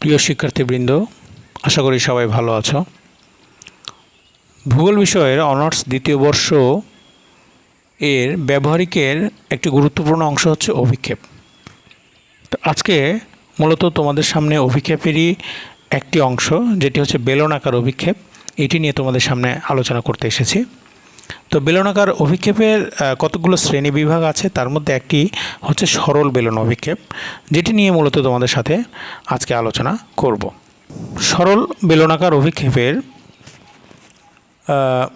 প্রিয় শিক্ষার্থীবৃন্দ, আশা করি সবাই ভালো আছো। ভূগোল বিষয়ের অনার্স দ্বিতীয় বর্ষ এর ব্যবহারিকের একটি গুরুত্বপূর্ণ অংশ হচ্ছে অভিক্ষেপ। তো আজকে মূলত তোমাদের সামনে অভিক্ষেপেরই একটি অংশ, যেটি হচ্ছে বেলনাকার অভিক্ষেপ। এটি নিয়ে তোমাদের সামনে আলোচনা করতে এসেছি। তো বেলনাকার অভিক্ষেপের কতগুলো শ্রেণি বিভাগ আছে? তার মধ্যে একটি হচ্ছে সরল বেলন অভিক্ষেপ, যেটি নিয়ে মূলত তোমাদের সাথে আজকে আলোচনা করব। সরল বেলনাকার অভিক্ষেপের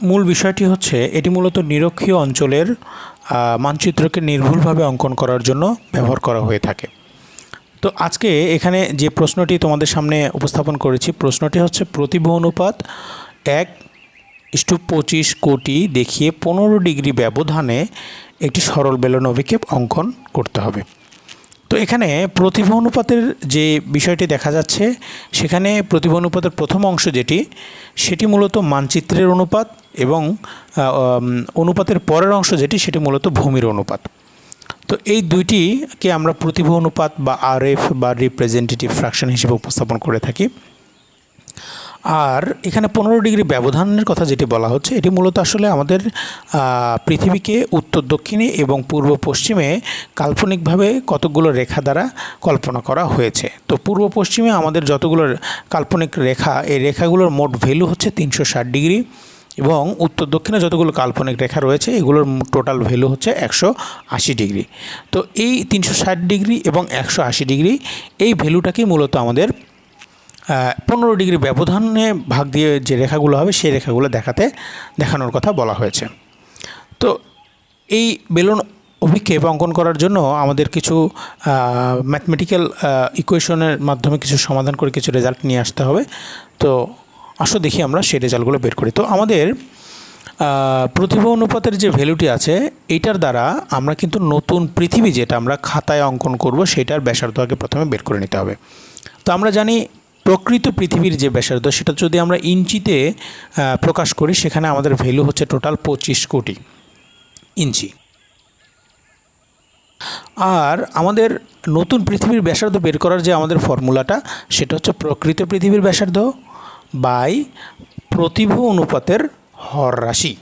মূল বিষয়টি হচ্ছে এটি মূলত নিরক্ষীয় অঞ্চলের মানচিত্রকে নির্ভুলভাবে অঙ্কন করার জন্য ব্যবহার করা হয়ে থাকে। তো আজকে এখানে যে প্রশ্নটি তোমাদের সামনে উপস্থাপন করেছি, প্রশ্নটি হচ্ছে প্রতিভ অনুপাত এক ইস্টু পঁচিশ কোটি দেখিয়ে পনেরো ডিগ্রি ব্যবধানে একটি সরল বেলন অভিক্ষেপ অঙ্কন করতে হবে। তো এখানে প্রতিভা অনুপাতের যে বিষয়টি দেখা যাচ্ছে, সেখানে প্রতিভা অনুপাতের প্রথম অংশ যেটি, সেটি মূলত মানচিত্রের অনুপাত এবং অনুপাতের পরের অংশ যেটি, সেটি মূলত ভূমির অনুপাত। তো এই দুইটিকে আমরা প্রতিভা অনুপাত বা আরএফ বা রিপ্রেজেন্টেটিভ ফ্র্যাকশন হিসেবে উপস্থাপন করে থাকি। আর এখানে পনেরো ডিগ্রি ব্যবধানের কথা যেটি বলা হচ্ছে, এটি মূলত আসলে আমাদের পৃথিবীকে উত্তর দক্ষিণে এবং পূর্ব পশ্চিমে কাল্পনিকভাবে কতগুলো রেখা দ্বারা কল্পনা করা হয়েছে। তো পূর্ব পশ্চিমে আমাদের যতগুলো কাল্পনিক রেখা, এই রেখাগুলোর মোট ভ্যালু হচ্ছে তিনশো ষাট ডিগ্রি এবং উত্তর দক্ষিণে যতগুলো কাল্পনিক রেখা রয়েছে, এগুলোর টোটাল ভ্যালু হচ্ছে একশো আশি ডিগ্রি। তো এই তিনশো ষাট ডিগ্রি এবং একশো আশি ডিগ্রি, এই ভ্যালুটাকেই মূলত আমাদের পনেরো ডিগ্রি ব্যবধানে ভাগ দিয়ে যে রেখাগুলো হবে, সেই রেখাগুলো দেখাতে, দেখানোর কথা বলা হয়েছে। তো এই বেলুন অভিক্ষেপ অঙ্কন করার জন্য আমাদের কিছু ম্যাথমেটিক্যাল ইকুয়েশনের মাধ্যমে কিছু সমাধান করে কিছু রেজাল্ট নিয়ে আসতে হবে। তো আসো দেখি আমরা সেই রেজাল্টগুলো বের করি। তো আমাদের প্রতিভা অনুপাতের যে ভ্যালুটি আছে এইটার দ্বারা আমরা কিন্তু নতুন পৃথিবী যেটা আমরা খাতায় অঙ্কন করব, সেটার ব্যাসার্ধ আগে প্রথমে বের করে নিতে হবে। তো আমরা জানি প্রকৃত পৃথিবীর যে ব্যাসার্ধ, সেটা যদি আমরা ইঞ্চিতে প্রকাশ করি, সেখানে আমাদের ভ্যালু হচ্ছে টোটাল পঁচিশ কোটি ইঞ্চি। আর আমাদের নতুন পৃথিবীর ব্যাসার্ধ বের করার যে আমাদের ফর্মুলাটা, সেটা হচ্ছে প্রকৃত পৃথিবীর ব্যাসার্ধ বাই প্রতিভ অনুপাতের হর রাশি।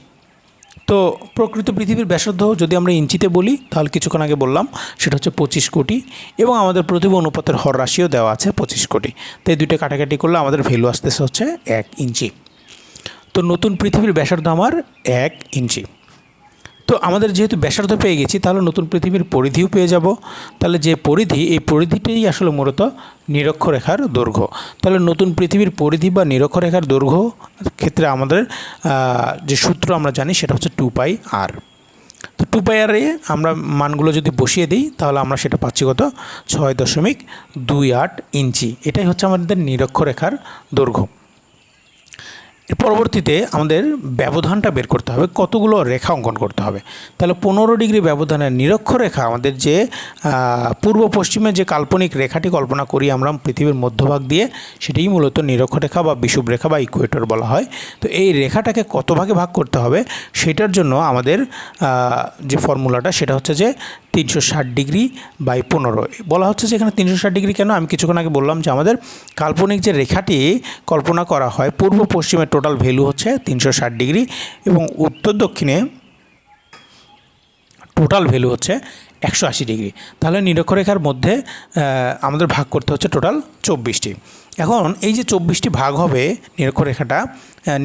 তো প্রকৃত পৃথিবীর ব্যাসার্ধ যদি আমরা ইঞ্চিতে বলি, তাহলে কিছুক্ষণ আগে বললাম, সেটা হচ্ছে পঁচিশ কোটি এবং আমাদের প্রতিভা অনুপাতের হর রাশিও দেওয়া আছে পঁচিশ কোটি। তো এই দুইটা কাটাকাটি করলে আমাদের ভ্যালু আসতেছে হচ্ছে এক ইঞ্চি। তো নতুন পৃথিবীর ব্যাসার্ধ আমার এক ইঞ্চি। তো আমাদের যেহেতু ব্যাসার্ধ পেয়ে গেছি, তাহলে নতুন পৃথিবীর পরিধিও পেয়ে যাব। তাহলে যে পরিধি, এই পরিধিটাই আসলে মূলত নিরক্ষরেখার দৈর্ঘ্য। তাহলে নতুন পৃথিবীর পরিধি বা নিরক্ষরেখার দৈর্ঘ্য ক্ষেত্রে আমাদের যে সূত্র আমরা জানি সেটা হচ্ছে টু পাই আর। তো টু পাই আরে আমরা মানগুলো যদি বসিয়ে দিই, তাহলে আমরা সেটা পাচ্ছি কত? ছয় দশমিক দুই আট ইঞ্চি। এটাই হচ্ছে আমাদের নিরক্ষরেখার দৈর্ঘ্য। পরবর্তীতে আমাদের ব্যবধানটা বের করতে হবে, কতগুলো রেখা অঙ্কন করতে হবে। তাহলে পনেরো ডিগ্রি ব্যবধানের নিরক্ষরেখা আমাদের যে পূর্ব পশ্চিমে যে কাল্পনিক রেখাটি কল্পনা করি আমরা পৃথিবীর মধ্যভাগ দিয়ে, সেটাই মূলত নিরক্ষরেখা বা বিষুব রেখা বা ইকুয়েটর বলা হয়। তো এই রেখাটাকে কত ভাগে ভাগ করতে হবে, সেটার জন্য আমাদের যে ফর্মুলাটা সেটা হচ্ছে যে তিনশো ষাট ডিগ্রি বাই পনেরো। বলা হচ্ছে যে এখানে তিনশো ষাট ডিগ্রি কেন? আমি কিছুক্ষণ আগে বললাম যে আমাদের কাল্পনিক যে রেখাটি কল্পনা করা হয়, পূর্ব পশ্চিমের টোটাল ভ্যালু হচ্ছে তিনশো ষাট ডিগ্রি এবং উত্তর দক্ষিণে টোটাল ভ্যালু হচ্ছে একশো আশি ডিগ্রি। তাহলে নিরক্ষরেখার মধ্যে আমাদের ভাগ করতে হচ্ছে টোটাল চব্বিশটি। এখন এই যে চব্বিশটি ভাগ হবে নিরক্ষরেখাটা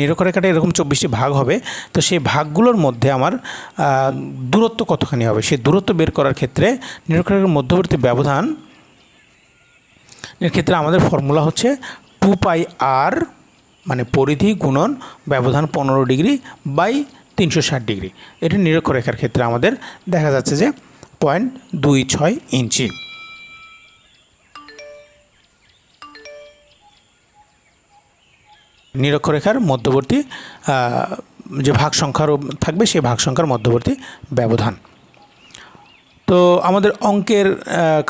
নিরক্ষরেখাটা এরকম চব্বিশটি ভাগ হবে, তো সেই ভাগগুলোর মধ্যে আমার দূরত্ব কতখানি হবে? সেই দূরত্ব বের করার ক্ষেত্রে নিরক্ষরেখার মধ্যবর্তী ব্যবধান, এর ক্ষেত্রে আমাদের ফর্মুলা হচ্ছে টু পাই আর মানে পরিধি গুণন ব্যবধান পনেরো ডিগ্রি বাই তিনশো ষাট ডিগ্রি। এটি নিরক্ষরেখার ক্ষেত্রে আমাদের দেখা যাচ্ছে যে পয়েন্ট দুই ছয় ইঞ্চি। নিরক্ষরেখার মধ্যবর্তী যে ভাগ সংখ্যার থাকবে সেই ভাগ সংখ্যার মধ্যবর্তী ব্যবধান। তো আমাদের অঙ্কের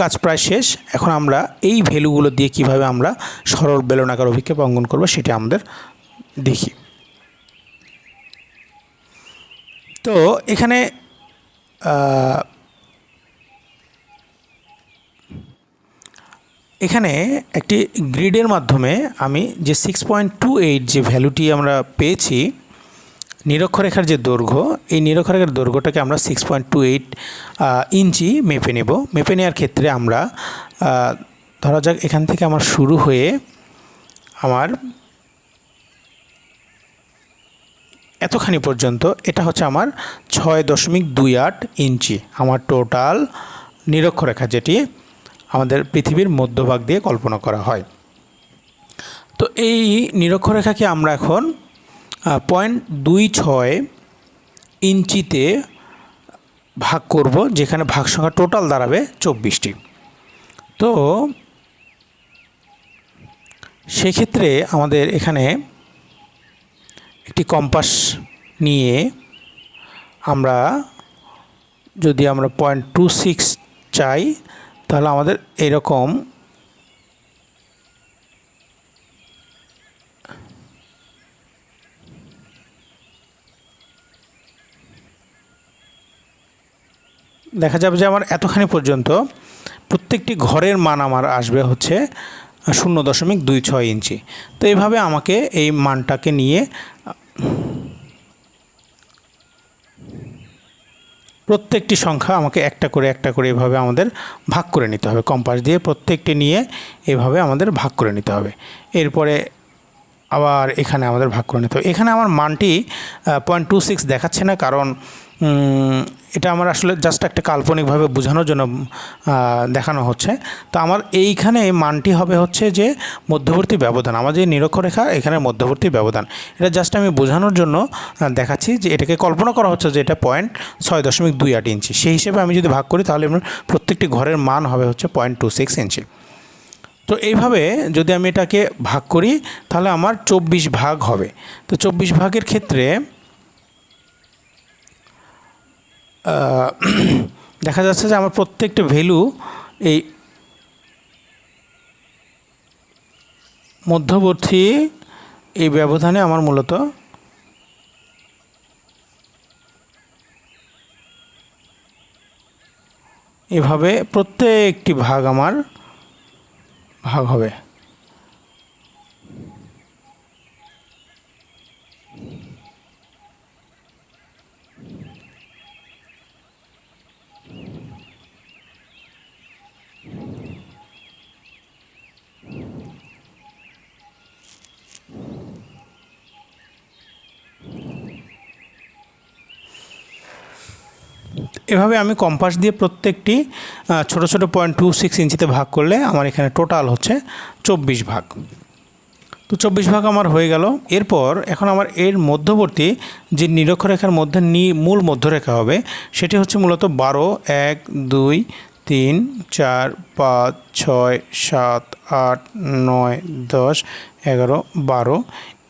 কাজ প্রায় শেষ। এখন আমরা এই ভ্যালুগুলো দিয়ে কীভাবে আমরা সরল বেলনাকার অভিক্ষেপ অঙ্কন করব সেটা আমাদের দেখি। তো এখানে এখানে একটি গ্রিডের মাধ্যমে আমি যে সিক্স পয়েন্ট টু এইট যে ভ্যালুটি আমরা পেয়েছি, নিরক্ষরেখার যে দৈর্ঘ্য, এই নিরক্ষরেখার দৈর্ঘ্যটাকে আমরা six point two eight inch মেপে নেব। মেপে নেওয়ার ক্ষেত্রে আমরা ধরা যাক এখান থেকে আমার শুরু হয়ে আমার এতখানি পর্যন্ত এটা হচ্ছে আমার ছয় দশমিক দুই আট ইঞ্চি, আমার টোটাল নিরক্ষরেখা যেটি আমাদের পৃথিবীর মধ্যভাগ দিয়ে কল্পনা করা হয়। তো এই নিরক্ষরেখাকে আমরা এখন পয়েন্ট দুই ছয় ইঞ্চিতে ভাগ করব, যেখানে ভাগ সংখ্যা টোটাল দাঁড়াবে চব্বিশটি। তো সেক্ষেত্রে আমাদের এখানে একটি কম্পাস নিয়ে আমরা যদি আমরা পয়েন্ট টু সিক্স চাই তাহলে আমাদের এরকম দেখা যাবে যে আমার এতখানি পর্যন্ত প্রত্যেকটি ঘরের মান আমার আসবে হচ্ছে শূন্য দশমিক দুই ছয় ইঞ্চি। তো এইভাবে আমাকে এই মানটাকে নিয়ে প্রত্যেকটি সংখ্যা আমাকে একটা করে একটা করে এভাবে আমাদের ভাগ করে নিতে হবে। কম্পাস দিয়ে প্রত্যেকটি নিয়ে এভাবে আমাদের ভাগ করে নিতে হবে। এরপরে আবার এখানে আমাদের ভাগ করে নিতে হবে। এখানে আমার মানটি পয়েন্ট টু সিক্স দেখাচ্ছে না, কারণ এটা আমার আসলে জাস্ট একটা কাল্পনিকভাবে বোঝানোর জন্য দেখানো হচ্ছে। তো আমার এইখানে মানটি হবে হচ্ছে যে মধ্যবর্তী ব্যবধান। আমার যে নিরক্ষরেখা, এখানে মধ্যবর্তী ব্যবধান। এটা জাস্ট আমি বোঝানোর জন্য দেখাচ্ছি যে এটাকে কল্পনা করা হচ্ছে যে এটা পয়েন্ট ছয় দশমিক দুই আট ইঞ্চি। সেই হিসেবে আমি যদি ভাগ করি, তাহলে প্রত্যেকটি ঘরের মান হবে হচ্ছে পয়েন্ট টু সিক্স ইঞ্চি। তো এইভাবে যদি আমি এটাকে ভাগ করি, তাহলে আমার চব্বিশ ভাগ হবে। তো চব্বিশ ভাগের ক্ষেত্রে দেখা যাচ্ছে যে আমার প্রত্যেকটা ভ্যালু এই মধ্যবর্তী এই ব্যবধানে আমার মূলত এভাবে প্রত্যেকটি ভাগ আমার ভাগ হবে। এভাবে আমি কম্পাস দিয়ে প্রত্যেকটি ছোট ছোট পয়েন্ট টু সিক্স ইঞ্চিতে ভাগ করলে আমার এখানে টোটাল হচ্ছে চব্বিশ ভাগ। তো চব্বিশ ভাগ আমার হয়ে গেল। এরপর এখন আমার এর মধ্যবর্তী যে নিরক্ষরেখার মধ্যে নি, মূল মধ্যরেখা হবে, সেটি হচ্ছে মূলত বারো, এক, দুই, তিন, চার, পাঁচ, ছয়, সাত, আট, নয়, দশ, এগারো, বারো,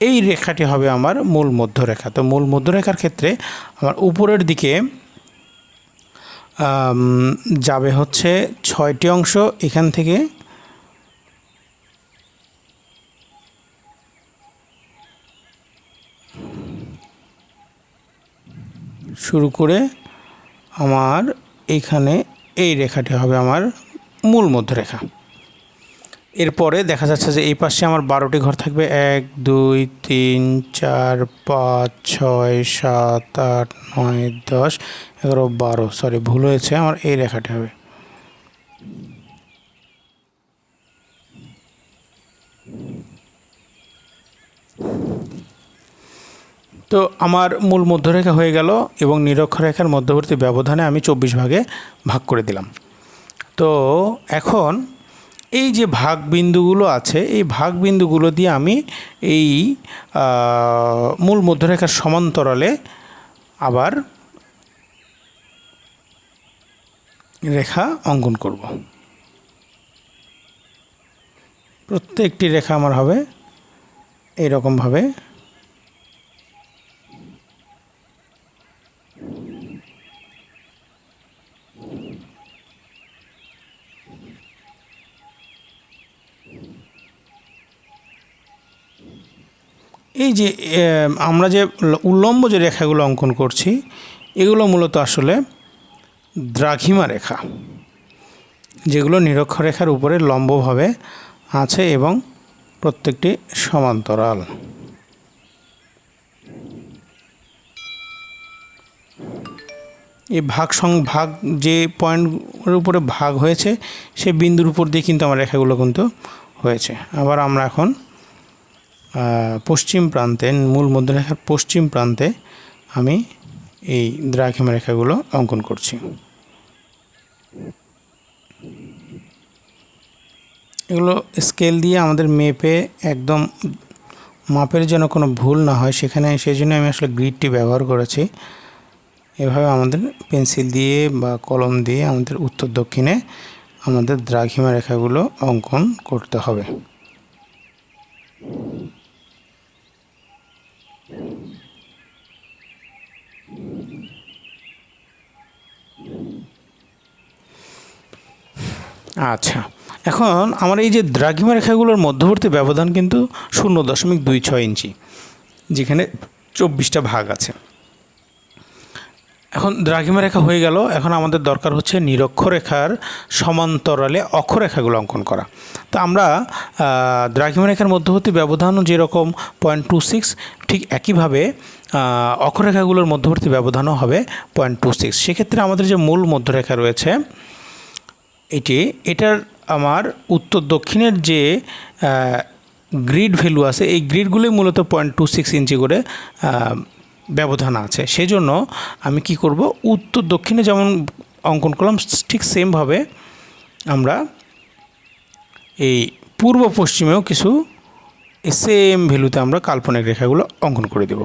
এই রেখাটি হবে আমার মূল মধ্যরেখা। তো মূল মধ্যরেখার ক্ষেত্রে আমার উপরের দিকে যাবে হচ্ছে ছয়টি অংশ। এখান থেকে শুরু করে আমার এখানে এই রেখাটি হবে আমার মূল মধ্যরেখা। এরপরে দেখা যাচ্ছে যে এই পাশে আমার বারোটি ঘর থাকবে। এক, দুই, তিন, চার, পাঁচ, ছয়, সাত, আট, নয়, দশ, এগারো, বারো। সরি ভুল হয়েছে। আমার এই রেখাটি হবে। তো আমার মূল মধ্যরেখা হয়ে গেল এবং নিরক্ষরেখার মধ্যবর্তী ব্যবধানে আমি চব্বিশ ভাগে ভাগ করে দিলাম। তো এখন এই যে ভাগ বিন্দুগুলো আছে, এই ভাগ বিন্দুগুলো দিয়ে আমি এই মূল মধ্যরেখার সমান্তরালে আবার রেখা অঙ্কন করব। প্রত্যেকটি রেখা আমার হবে এইরকমভাবে এই যে আমরা যে উল্লম্ব যে রেখাগুলো অঙ্কন করছি, এগুলো মূলত আসলে দ্রাঘিমা রেখা, যেগুলো নিরক্ষরেখার উপরে লম্বভাবে আছে এবং প্রত্যেকটি সমান্তরাল। এই ভাগ সং, ভাগ যে পয়েন্টের উপরে ভাগ হয়েছে সেই বিন্দুর উপর দিয়ে কিন্তু আমার রেখাগুলো কিন্তু হয়েছে। আবার আমরা এখন পশ্চিম প্রান্তে, মূল মধ্যরেখার পশ্চিম প্রান্তে আমি এই দ্রাঘিমা রেখাগুলো অঙ্কন করছি। এগুলো স্কেল দিয়ে আমাদের মেপে একদম মাপের যেন কোনো ভুল না হয় সেখানে, সেই জন্য আমি আসলে গ্রিডটি ব্যবহার করেছি। এভাবে আমাদের পেন্সিল দিয়ে বা কলম দিয়ে আমাদের উত্তর দক্ষিণে আমাদের দ্রাঘিমা রেখাগুলো অঙ্কন করতে হবে। আচ্ছা। এখন আমার এই যে দ্রাঘিমা রেখাগুলোর মধ্যবর্তী ব্যবধান কিন্তু শূন্য দশমিক দুই ছয় ইঞ্চি, যেখানে চব্বিশটা ভাগ আছে। এখন দ্রাঘিমা রেখা হয়ে গেল। এখন আমাদের দরকার হচ্ছে নিরক্ষরেখার সমান্তরালে অক্ষরেখাগুলো অঙ্কন করা। তো আমরা দ্রাঘিমা রেখার মধ্যবর্তী ব্যবধানও যেরকম পয়েন্ট টু সিক্স, ঠিক একইভাবে অক্ষরেখাগুলোর মধ্যবর্তী ব্যবধানও হবে পয়েন্ট টু সিক্স। সেক্ষেত্রে আমাদের যে মূল মধ্যরেখা রয়েছে এটি, এটার আমার উত্তর দক্ষিণের যে গ্রিড ভ্যালু আছে, এই গ্রিডগুলোই মূলত পয়েন্ট টু সিক্স ইঞ্চি করে ব্যবধান আছে। সেজন্য আমি কি করব, উত্তর দক্ষিণে যেমন অঙ্কন করলাম, ঠিক সেমভাবে আমরা এই পূর্ব পশ্চিমেও কিছু সেম ভ্যালুতে আমরা কাল্পনিক রেখাগুলো অঙ্কন করে দেব।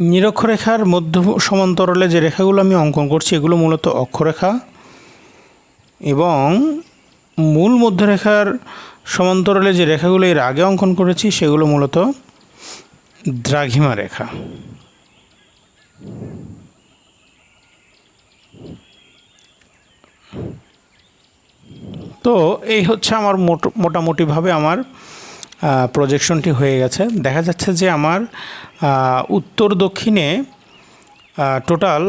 নিরক্ষরেখার মধ্য সমান্তরালে যে রেখাগুলো আমি অঙ্কন করছি, এগুলো মূলত অক্ষরেখা এবং মূল মধ্যরেখার সমান্তরালে যে রেখাগুলো এর আগে অঙ্কন করেছি, সেগুলো মূলত দ্রাঘিমা রেখা। তো এই হচ্ছে আমার মোট- মোটামুটিভাবে আমার প্রজেকশনটি হয়ে গেছে। দেখা যাচ্ছে যে আমার উত্তর দক্ষিণে টোটাল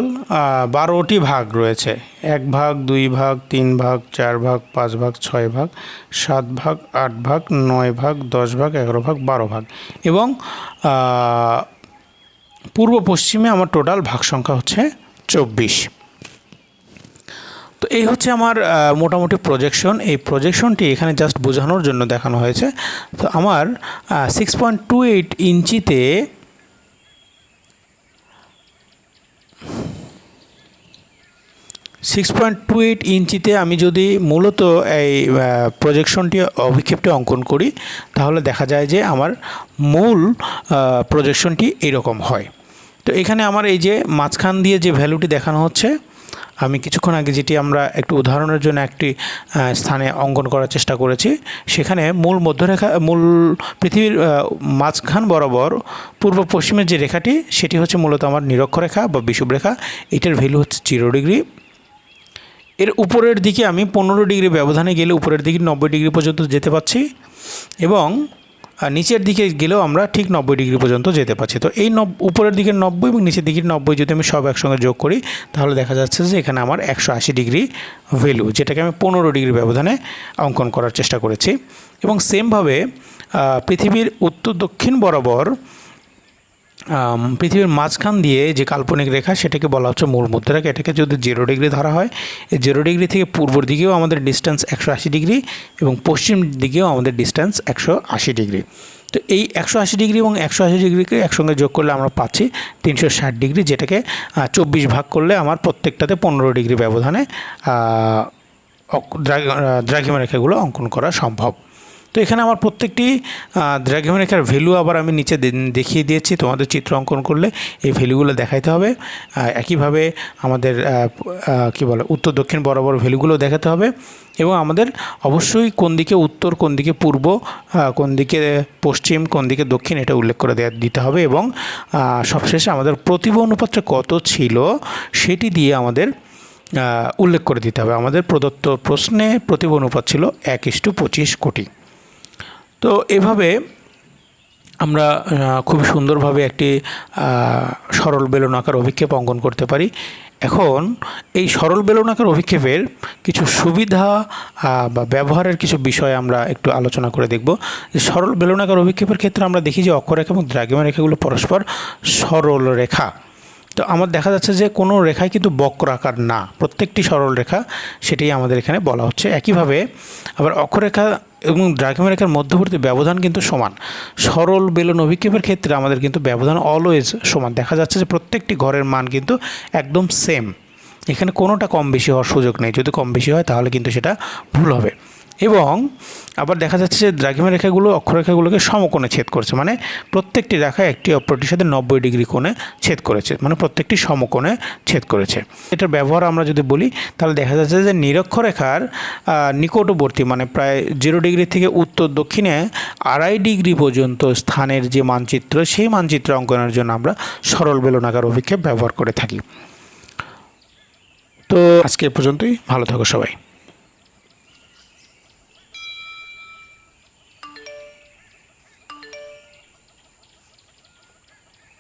বারোটি ভাগ রয়েছে। এক ভাগ, দুই ভাগ, তিন ভাগ, চার ভাগ, পাঁচ ভাগ, ছয় ভাগ, সাত ভাগ, আট ভাগ, নয় ভাগ, দশ ভাগ, এগারো ভাগ, বারো ভাগ। এবং পূর্ব পশ্চিমে আমার টোটাল ভাগ সংখ্যা হচ্ছে চব্বিশ। তো এই হচ্ছে আমার মোটামুটি প্রজেকশন এই প্রজেকশনটি এখানে জাস্ট বোঝানোর জন্য দেখানো হয়েছে। তো আমার সিক্স পয়েন্ট টু এইট ইঞ্চিতে সিক্স পয়েন্ট টু এইট ইঞ্চিতে আমি যদি মূলত এই প্রজেকশনটি অভিক্ষেপটি অঙ্কন করি, তাহলে দেখা যায় যে আমার মূল প্রজেকশনটি এরকম হয়। তো এখানে আমার এই যে মাঝখান দিয়ে যে ভ্যালুটি দেখানো হচ্ছে আমি কিছুক্ষণ আগে যেটি আমরা একটু উদাহরণের জন্য একটি স্থানে অঙ্কন করার চেষ্টা করেছি, সেখানে মূল মধ্যরেখা, মূল পৃথিবীর মাঝখান বরাবর পূর্ব পশ্চিমের যে রেখাটি, সেটি হচ্ছে মূলত আমার নিরক্ষরেখা বা বিষুবরেখা এটার ভ্যালু হচ্ছে জিরো ডিগ্রি। এর উপরের দিকে আমি পনেরো ডিগ্রি ব্যবধানে গেলে উপরের দিকে নব্বই ডিগ্রি পর্যন্ত যেতে পারছি এবং আহ, নিচের দিকে গেলেও আমরা ঠিক নব্বই ডিগ্রি পর্যন্ত যেতে পারছি। তো এই নব উপরের দিকের নব্বই এবং নিচের দিকের নব্বই যদি আমি সব একসঙ্গে যোগ করি তাহলে দেখা যাচ্ছে যে এখানে আমার একশো আশি ডিগ্রি ভ্যালু যেটাকে আমি পনেরো ডিগ্রি ব্যবধানে অঙ্কন করার চেষ্টা করেছি। এবং সেমভাবে পৃথিবীর উত্তর দক্ষিণ বরাবর পৃথিবীর মাঝখান দিয়ে যে কাল্পনিক রেখা, সেটাকে বলা হচ্ছে মূল মধ্যরেখা এটাকে যদি জিরো ডিগ্রি ধরা হয়, এই জিরো ডিগ্রি থেকে পূর্বর দিকেও আমাদের ডিস্টেন্স একশো আশি ডিগ্রি এবং পশ্চিম দিকেও আমাদের ডিস্টেন্স একশো আশি ডিগ্রি তো এই একশো আশি ডিগ্রি এবং একশো আশি ডিগ্রিকে একসঙ্গে যোগ করলে আমরা পাচ্ছি তিনশো ষাট ডিগ্রি যেটাকে চব্বিশ ভাগ করলে আমার প্রত্যেকটাতে পনেরো ডিগ্রি ব্যবধানে দ্রাঘিমা রেখাগুলো অঙ্কন করা সম্ভব। তো এখানে আমার প্রত্যেকটি দ্রাঘিমা রেখার ভ্যালু আবার আমি নিচে দেখিয়ে দিয়েছি। তোমাদের চিত্র অঙ্কন করলে এই ভ্যালুগুলো দেখাইতে হবে। একইভাবে আমাদের কি বলে, উত্তর দক্ষিণ বরাবর ভ্যালুগুলো দেখাতে হবে। এবং আমাদের অবশ্যই কোন দিকে উত্তর, কোন দিকে পূর্ব কোন দিকে পশ্চিম, কোন দিকে দক্ষিণ এটা উল্লেখ করে দেয়া- দিতে হবে। এবং সবশেষে আমাদের প্রতিভা অনুপাতটা কত ছিল সেটি দিয়ে আমাদের উল্লেখ করে দিতে হবে। আমাদের প্রদত্ত প্রশ্নে প্রতিভা অনুপাত ছিল এক ইস্টু পঁচিশ কোটি। তো এভাবে আমরা খুব সুন্দরভাবে একটি সরল বেলনাকার অভিক্ষেপ অঙ্কন করতে পারি। এখন এই সরল বেলনাকার অভিক্ষেপের কিছু সুবিধা বা ব্যবহারের কিছু বিষয় আমরা একটু আলোচনা করে দেখব। যে সরল বেলনাকার অভিক্ষেপের ক্ষেত্রে আমরা দেখি যে অক্ষরেখা এবং দ্রাঘিমা রেখাগুলো পরস্পর সরল রেখা। তো আমার দেখা যাচ্ছে যে কোনো রেখাই কিন্তু বক্রাকার না, প্রত্যেকটি সরল রেখা সেটাই আমাদের এখানে বলা হচ্ছে। একইভাবে আবার অক্ষরেখা এবং দ্রাঘিমা রেখার মধ্যবর্তী ব্যবধান কিন্তু সমান। সরল বেলন অভিক্ষেপের ক্ষেত্রে আমাদের কিন্তু ব্যবধান অলওয়েজ সমান। দেখা যাচ্ছে যে প্রত্যেকটি ঘরের মান কিন্তু একদম সেম এখানে কোনোটা কম বেশি হওয়ার সুযোগ নেই। যদি কম বেশি হয় তাহলে কিন্তু সেটা ভুল হবে। এবং আবার দেখা যাচ্ছে যে দ্রাঘিমা রেখাগুলো অক্ষরেখাগুলোকে সমকোণে ছেদ করছে মানে প্রত্যেকটি রেখা একটি অপরটির সাথে নব্বই ডিগ্রি কোণে ছেদ করেছে মানে প্রত্যেকটি সমকোণে ছেদ করেছে। এটার ব্যবহার আমরা যদি বলি, তাহলে দেখা যাচ্ছে যে নিরক্ষরেখার নিকটবর্তী মানে প্রায় জিরো ডিগ্রি থেকে উত্তর দক্ষিণে আড়াই ডিগ্রি পর্যন্ত স্থানের যে মানচিত্র, সেই মানচিত্র অঙ্কনের জন্য আমরা সরল বেলনাকার অভিক্ষেপ ব্যবহার করে থাকি। তো আজকে পর্যন্তই, ভালো থাকো সবাই।